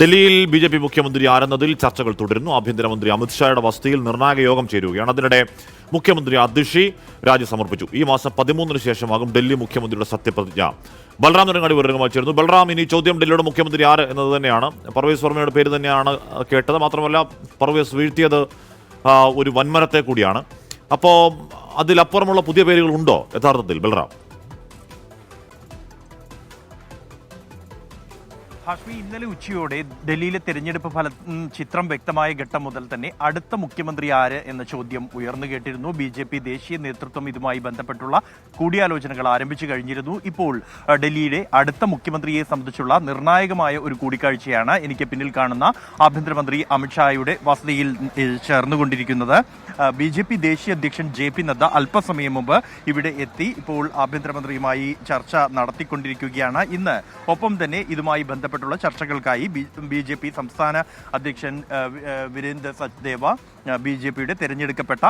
ഡൽഹിയിൽ B J P മുഖ്യമന്ത്രി ആരെന്നതിൽ ചർച്ചകൾ തുടരുന്നു. ആഭ്യന്തരമന്ത്രി അമിത്ഷായുടെ വസതിയിൽ നിർണായക യോഗം ചേരുകയാണ്. അതിനിടെ മുഖ്യമന്ത്രി അതിഷി രാജി സമർപ്പിച്ചു. ഈ മാസം പതിമൂന്നിന് ശേഷമാകും ഡൽഹി മുഖ്യമന്ത്രിയുടെ സത്യപ്രതിജ്ഞ. ബൽറാം നിരങ്ങാടി വിവരങ്ങളുമായി ചേർന്നു ബൽറാം ഇനി ചോദ്യം ഡൽഹിയുടെ മുഖ്യമന്ത്രി ആര് എന്നത് തന്നെയാണ്. പർവേസ് വർമ്മയുടെ പേര് തന്നെയാണ് കേട്ടത്. മാത്രമല്ല പർവേസ് വീഴ്ത്തിയത് ഒരു വൻമരത്തെ കൂടിയാണ്. അപ്പോൾ അതിലപ്പുറമുള്ള പുതിയ പേരുകൾ ഉണ്ടോ യഥാർത്ഥത്തിൽ? ബൽറാം. ഹാഷ്മി ഇന്നലെ ഉച്ചയോടെ ഡൽഹിയിലെ തെരഞ്ഞെടുപ്പ് ഫല ചിത്രം വ്യക്തമായ ഘട്ടം മുതൽ തന്നെ അടുത്ത മുഖ്യമന്ത്രി ആര് എന്ന ചോദ്യം ഉയർന്നു കേട്ടിരുന്നു. ബി ജെ പി ദേശീയ നേതൃത്വം ഇതുമായി ബന്ധപ്പെട്ടുള്ള കൂടിയാലോചനകൾ ആരംഭിച്ചു കഴിഞ്ഞിരുന്നു. ഇപ്പോൾ ഡൽഹിയിലെ അടുത്ത മുഖ്യമന്ത്രിയെ സംബന്ധിച്ചുള്ള നിർണായകമായ ഒരു കൂടിക്കാഴ്ചയാണ് എനിക്ക് പിന്നിൽ കാണുന്ന ആഭ്യന്തരമന്ത്രി അമിത്ഷായുടെ വസതിയിൽ ചേർന്നുകൊണ്ടിരിക്കുന്നത്. ബി ജെ പി ദേശീയ അധ്യക്ഷൻ ജെ പി നദ്ദ അല്പസമയം മുമ്പ് ഇവിടെ എത്തി ഇപ്പോൾ ആഭ്യന്തരമന്ത്രിയുമായി ചർച്ച നടത്തിക്കൊണ്ടിരിക്കുകയാണ്. ഇന്ന് ഒപ്പം തന്നെ ഇതുമായി ബന്ധപ്പെട്ടുള്ള ചർച്ചകൾക്കായി ബി ജെ പി സംസ്ഥാന അധ്യക്ഷൻ വീരേന്ദ്ര സച്ദേവ ബി ജെ പിയുടെ തിരഞ്ഞെടുക്കപ്പെട്ട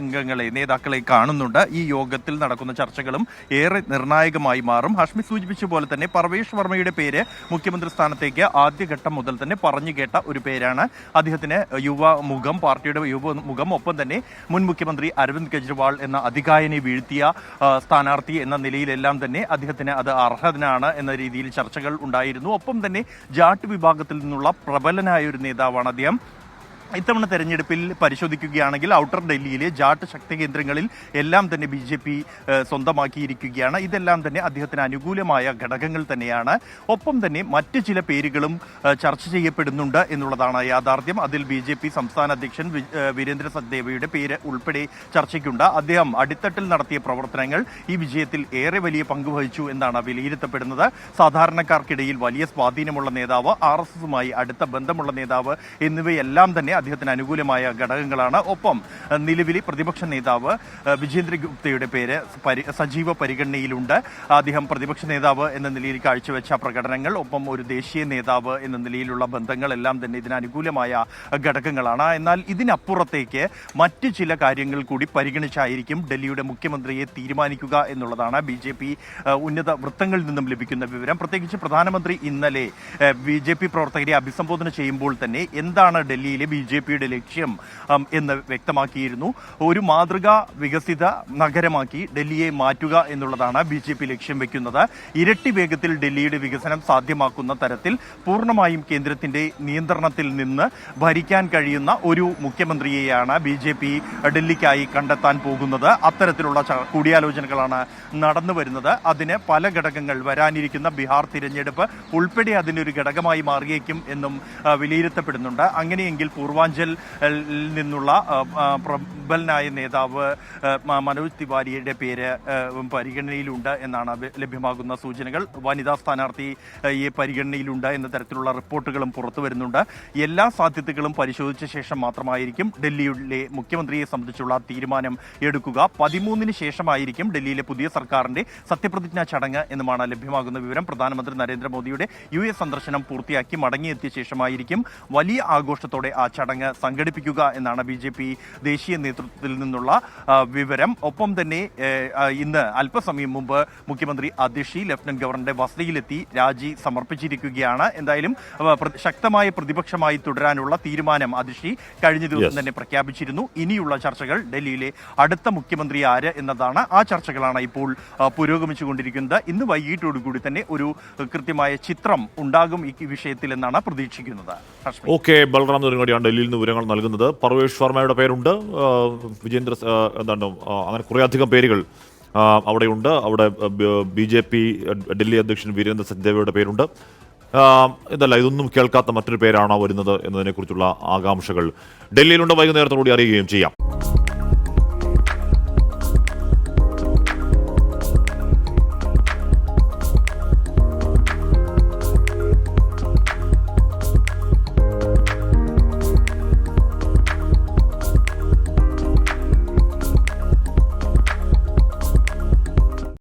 അംഗങ്ങളെ നേതാക്കളെ കാണുന്നുണ്ട്. ഈ യോഗത്തിൽ നടക്കുന്ന ചർച്ചകളും ഏറെ നിർണായകമായി മാറും. ഹഷ്മി സൂചിപ്പിച്ച പോലെ തന്നെ പർവേഷ് വർമ്മയുടെ പേര് മുഖ്യമന്ത്രി സ്ഥാനത്തേക്ക് ആദ്യഘട്ടം മുതൽ തന്നെ പറഞ്ഞു കേട്ട ഒരു പേരാണ്. അദ്ദേഹത്തിന് യുവ മുഖം പാർട്ടിയുടെ യുവ മുഖം ഒപ്പം തന്നെ മുൻ മുഖ്യമന്ത്രി അരവിന്ദ് കെജ്രിവാൾ എന്ന അധികായനെ വീഴ്ത്തിയ സ്ഥാനാർത്ഥി എന്ന നിലയിലെല്ലാം തന്നെ അദ്ദേഹത്തിന് അത് അർഹതനാണ് എന്ന രീതിയിൽ ചർച്ചകൾ ഉണ്ടായിരുന്നു. ഒപ്പം തന്നെ ജാട്ട് വിഭാഗത്തിൽ നിന്നുള്ള പ്രബലനായ ഒരു നേതാവാണ് അദ്ദേഹം. ഇത്തവണ തെരഞ്ഞെടുപ്പിൽ പരിശോധിക്കുകയാണെങ്കിൽ ഔട്ടർ ഡൽഹിയിലെ ജാട്ട് ശക്തി കേന്ദ്രങ്ങളിൽ എല്ലാം തന്നെ ബി ജെ പി സ്വന്തമാക്കിയിരിക്കുകയാണ്. ഇതെല്ലാം തന്നെ അദ്ദേഹത്തിന് അനുകൂലമായ ഘടകങ്ങൾ തന്നെയാണ്. ഒപ്പം തന്നെ മറ്റ് ചില പേരുകളും ചർച്ച ചെയ്യപ്പെടുന്നുണ്ട് എന്നുള്ളതാണ് യാഥാർത്ഥ്യം. അതിൽ ബി ജെ പി സംസ്ഥാന അധ്യക്ഷൻ വീരേന്ദ്ര സദ്ദേവയുടെ പേര് ഉൾപ്പെടെ ചർച്ചയ്ക്കുണ്ട്. അദ്ദേഹം അടിത്തട്ടിൽ നടത്തിയ പ്രവർത്തനങ്ങൾ ഈ വിജയത്തിൽ ഏറെ വലിയ പങ്കുവഹിച്ചു എന്നാണ് വിലയിരുത്തപ്പെടുന്നത്. സാധാരണക്കാർക്കിടയിൽ വലിയ സ്വാധീനമുള്ള നേതാവ് ആർ എസ് എസുമായി അടുത്ത ബന്ധമുള്ള നേതാവ് എന്നിവയെല്ലാം തന്നെ അദ്ദേഹത്തിന് അനുകൂലമായ ഘടകങ്ങളാണ്. ഒപ്പം നിലവിലെ പ്രതിപക്ഷ നേതാവ് വിജേന്ദ്ര ഗുപ്തയുടെ പേര് സജീവ പരിഗണനയിലുണ്ട്. അദ്ദേഹം പ്രതിപക്ഷ നേതാവ് എന്ന നിലയിൽ കാഴ്ചവെച്ച പ്രകടനങ്ങൾ ഒപ്പം ഒരു ദേശീയ നേതാവ് എന്ന നിലയിലുള്ള ബന്ധങ്ങളെല്ലാം തന്നെ ഇതിന് അനുകൂലമായ ഘടകങ്ങളാണ്. എന്നാൽ ഇതിനപ്പുറത്തേക്ക് മറ്റു ചില കാര്യങ്ങൾ കൂടി പരിഗണിച്ചായിരിക്കും ഡൽഹിയുടെ മുഖ്യമന്ത്രിയെ തീരുമാനിക്കുക എന്നുള്ളതാണ് ബി ജെ പി ഉന്നത വൃത്തങ്ങളിൽ നിന്നും ലഭിക്കുന്ന വിവരം. പ്രത്യേകിച്ച് പ്രധാനമന്ത്രി ഇന്നലെ ബി ജെ പി പ്രവർത്തകരെ അഭിസംബോധന ചെയ്യുമ്പോൾ തന്നെ എന്താണ് ഡൽഹിയിലെ ബി ജെ പിയുടെ ലക്ഷ്യം എന്ന് വ്യക്തമാക്കിയിരുന്നു. ഒരു മാതൃകാ വികസിത നഗരമാക്കി ഡൽഹിയെ മാറ്റുക എന്നുള്ളതാണ് ബി ജെ പി ലക്ഷ്യം വെക്കുന്നത്. ഇരട്ടി വേഗത്തിൽ ഡൽഹിയുടെ വികസനം സാധ്യമാക്കുന്ന തരത്തിൽ പൂർണമായും കേന്ദ്രത്തിന്റെ നിയന്ത്രണത്തിൽ നിന്ന് ഭരിക്കാൻ കഴിയുന്ന ഒരു മുഖ്യമന്ത്രിയെയാണ് ബി ജെ പി ഡൽഹിക്കായി കണ്ടെത്താൻ പോകുന്നത്. അത്തരത്തിലുള്ള കൂടിയാലോചനകളാണ് നടന്നു വരുന്നത്. അതിന് പല ഘടകങ്ങൾ വരാനിരിക്കുന്ന ബീഹാർ തിരഞ്ഞെടുപ്പ് ഉൾപ്പെടെ അതിനൊരു ഘടകമായി മാറിയേക്കും എന്നും വിലയിരുത്തപ്പെടുന്നുണ്ട്. അങ്ങനെയെങ്കിൽ പൂർവാഞ്ചൽ നിന്നുള്ള പ്രബലനായ നേതാവ് മനോജ് തിവാരിയുടെ പേര് പരിഗണനയിലുണ്ട് എന്നാണ് ലഭ്യമാകുന്ന സൂചനകൾ. വനിതാ സ്ഥാനാർത്ഥി ഈ പരിഗണനയിലുണ്ട് എന്ന തരത്തിലുള്ള റിപ്പോർട്ടുകളും പുറത്തു വരുന്നുണ്ട്. എല്ലാ സാധ്യതകളും പരിശോധിച്ച ശേഷം മാത്രമായിരിക്കും ഡൽഹിയിലെ മുഖ്യമന്ത്രിയെ സംബന്ധിച്ചുള്ള തീരുമാനം എടുക്കുക. പതിമൂന്നിന് ശേഷമായിരിക്കും ഡൽഹിയിലെ പുതിയ സർക്കാരിന്റെ സത്യപ്രതിജ്ഞാ ചടങ്ങ് എന്നുമാണ് ലഭ്യമാകുന്ന വിവരം. പ്രധാനമന്ത്രി നരേന്ദ്രമോദിയുടെ യു എസ് സന്ദർശനം പൂർത്തിയാക്കി മടങ്ങിയെത്തിയ ശേഷമായിരിക്കും വലിയ ആഘോഷത്തോടെ ആ ചടങ്ങ് സംഘടിപ്പിക്കുക എന്നാണ് ബി ജെ പി ദേശീയ നേതൃത്വത്തിൽ നിന്നുള്ള വിവരം. ഒപ്പം തന്നെ ഇന്ന് അല്പസമയം മുമ്പ് മുഖ്യമന്ത്രി അധ്യക്ഷി ലഫ്റ്റനന്റ് ഗവർണറുടെ വസതിയിലെത്തി രാജി സമർപ്പിച്ചിരിക്കുകയാണ്. എന്തായാലും ശക്തമായ പ്രതിപക്ഷമായി തുടരാനുള്ള തീരുമാനം അധ്യക്ഷി കഴിഞ്ഞ ദിവസം തന്നെ പ്രഖ്യാപിച്ചിരുന്നു. ഇനിയുള്ള ചർച്ചകൾ ഡൽഹിയിലെ അടുത്ത മുഖ്യമന്ത്രി ആര് എന്നതാണ് ആ ചർച്ചകളാണ് ഇപ്പോൾ പുരോഗമിച്ചുകൊണ്ടിരിക്കുന്നത്. ഇന്ന് വൈകിട്ടോടുകൂടി തന്നെ ഒരു കൃത്യമായ ചിത്രം ഉണ്ടാകും ഈ വിഷയത്തിൽ എന്നാണ് പ്രതീക്ഷിക്കുന്നത്. ഓക്കെ ഡൽഹിയിൽ നിന്ന് വിവരങ്ങൾ നൽകുന്നത്. പർവേഷ് വർമ്മയുടെ പേരുണ്ട്. വിജേന്ദ്ര എന്താണ് അങ്ങനെ കുറേയധികം പേരുകൾ അവിടെയുണ്ട്. അവിടെ ബി ജെ പി ഡൽഹി അധ്യക്ഷൻ വീരേന്ദ്ര സച്ദേവയുടെ പേരുണ്ട്. ഇതല്ല ഇതൊന്നും കേൾക്കാത്ത മറ്റൊരു പേരാണോ വരുന്നത് എന്നതിനെക്കുറിച്ചുള്ള ആകാംക്ഷകൾ ഡൽഹിയിലുണ്ട്. വൈകുന്നേരത്തോടുകൂടി അറിയുകയും ചെയ്യാം.